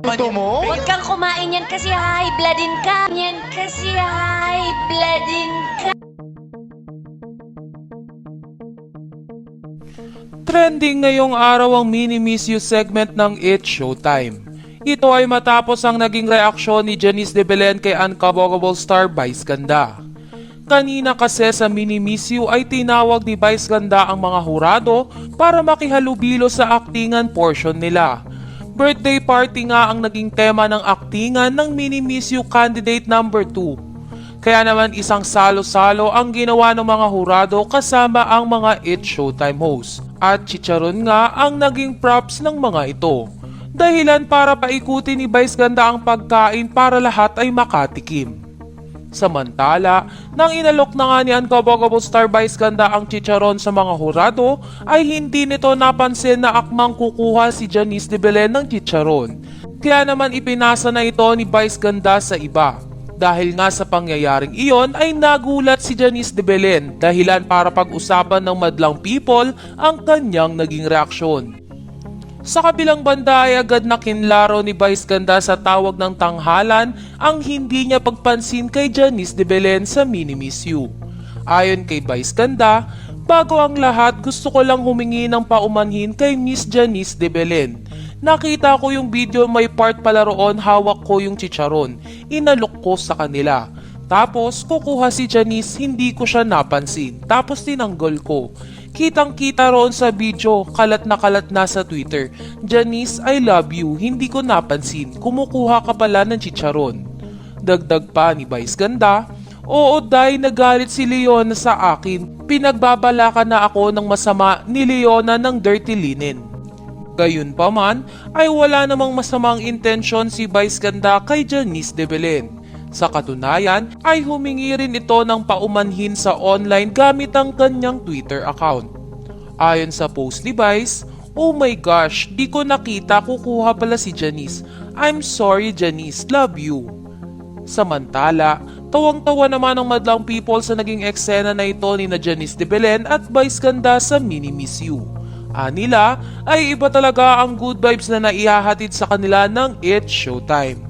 Gusto mo? Huwag kang kumain yan kasi high bloodin ka. Yan kasi high bloodin ka. Trending ngayong araw ang Mini Miss You segment ng It's Showtime. Ito ay matapos ang naging reaksyon ni Janice de Belen kay Uncoverable Star Vice Ganda. Kanina kasi sa Mini Miss You ay tinawag ni Vice Ganda ang mga hurado para makihalubilo sa aktingan portion nila. Birthday party nga ang naging tema ng aktingan ng Mini Miss You candidate number 2. Kaya naman isang salo-salo ang ginawa ng mga hurado kasama ang mga It Showtime hosts. At chicharon nga ang naging props ng mga ito. Dahilan para paikutin ni Vice Ganda ang pagkain para lahat ay makatikim. Samantala, nang inalok na nga ni Uncoverable Star Vice Ganda ang chicharon sa mga hurado, ay hindi nito napansin na akmang kukuha si Janice de Belen ng chicharon. Kaya naman ipinasa na ito ni Vice Ganda sa iba. Dahil nga sa pangyayaring iyon ay nagulat si Janice de Belen dahilan para pag-usapan ng madlang people ang kanyang naging reaksyon. Sa kabilang banda ay agad na kinlaro ni Vice Ganda sa tawag ng tanghalan ang hindi niya pagpansin kay Janice de Belen sa Mini Miss You. Ayon kay Vice Ganda, bago ang lahat gusto ko lang humingi ng paumanhin kay Miss Janice de Belen. Nakita ko yung video may part pala roon hawak ko yung chicharon. Inalok ko sa kanila. Tapos kukuha si Janice hindi ko siya napansin. Tapos tinanggol ko. Kitang kita roon sa video, kalat na kalat na sa Twitter. Janice, I love you, hindi ko napansin. Kumukuha ka pala ng chicharon. Dagdag pa ni Vice Ganda, Oo day nagalit si Leona sa akin. Pinagbabalakan na ako ng masama ni Leona ng dirty linen. Gayun pa man, ay wala namang masamang intensyon si Vice Ganda kay Janice de Belen. Sa katunayan, ay humingi rin ito ng paumanhin sa online gamit ang kanyang Twitter account. Ayon sa post ni Vice, Oh my gosh, di ko nakita kukuha pala si Janice. I'm sorry Janice, love you. Samantala, tawang-tawa naman ang madlang people sa naging eksena na ito ni na Janice de Belen at Vice Ganda sa Mini Miss You. Anila ay iba talaga ang good vibes na naihahatid sa kanila ng It's Showtime.